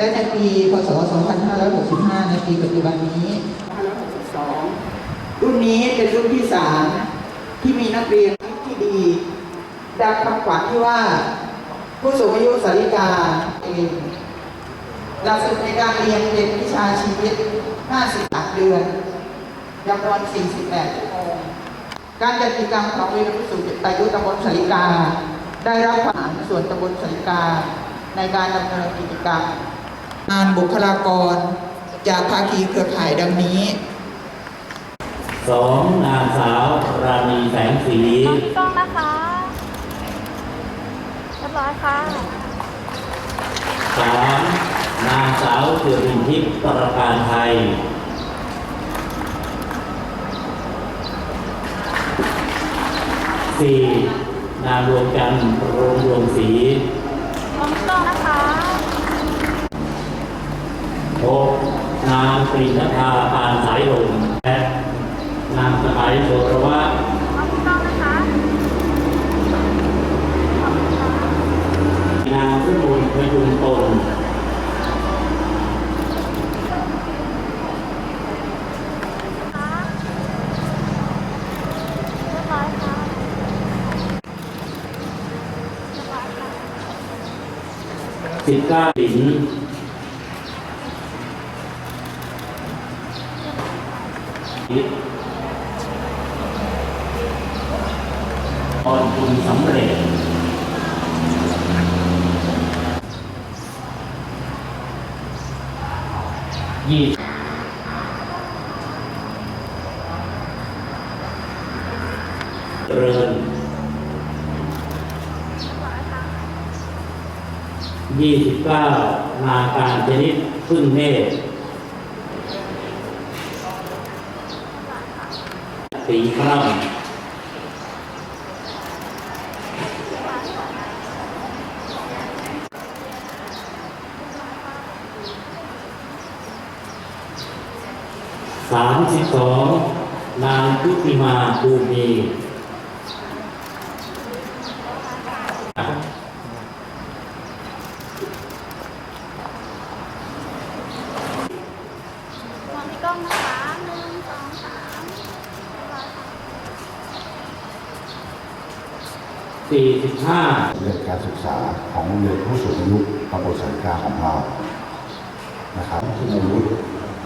และในปี พศ 2565 ในปีปัจจุบันนี้2562 รุ่นนี้เป็นรุ่นที่สามที่มีนักเรียนที่ดีดังคำขวัญที่ว่า ผู้สูงอายุสาริกาเองหลักสูตรในการเรียนเป็นวิชาชีวิต 53 เดือนจำนวน 48 ชั่วโมง การจัดกิจกรรมของวีรผู้สูงอายุตำบลสาริกา ได้รับความสนส่วนตำบลสาริกาในการดำเนินกิจกรรม งานบุคลากร จากภาคีเครือข่ายดังนี้ สองนางสาวราณีแสงสีน้องกล้องนะคะเรียบร้อยค่ะสามนางสาวเสือรินทิพย์ตระการไทยสี่นางดวงจันทร์รงดวงศรีน้องกล้องนะคะ หกนางปรีนภาปานสายลมและนางสมัยโสรวะน้องกล้องนะคะขอบคุณค่ะนางสมุนพยุงตนค่ะเรียบค่ะสิบเก้าสิน ตอนคุณสำเร็จยี่เริญยี่สิบเก้านาการชนิดพึ่งเนตร สีคร่ำสามสิบสองนางพุทธิมาภูมี 45 เรื่องการศึกษาของเด็กผู้สูงอายุตำบลสันกาของเรานะครับที่สูงอายุ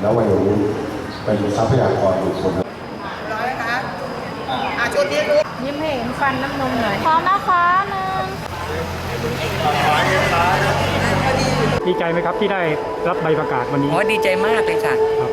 แล้ววัยรุ่นเป็นทรัพยากรบุคคลร้อยนะคะอาชุดนี้รู้ยิ้มให้เห็นฟันน้ำนมหน่อยพร้อมนะคะหนึ่งดีใจไหมครับที่ได้รับใบประกาศวันนี้โอดีใจมากเลยค่ะครับ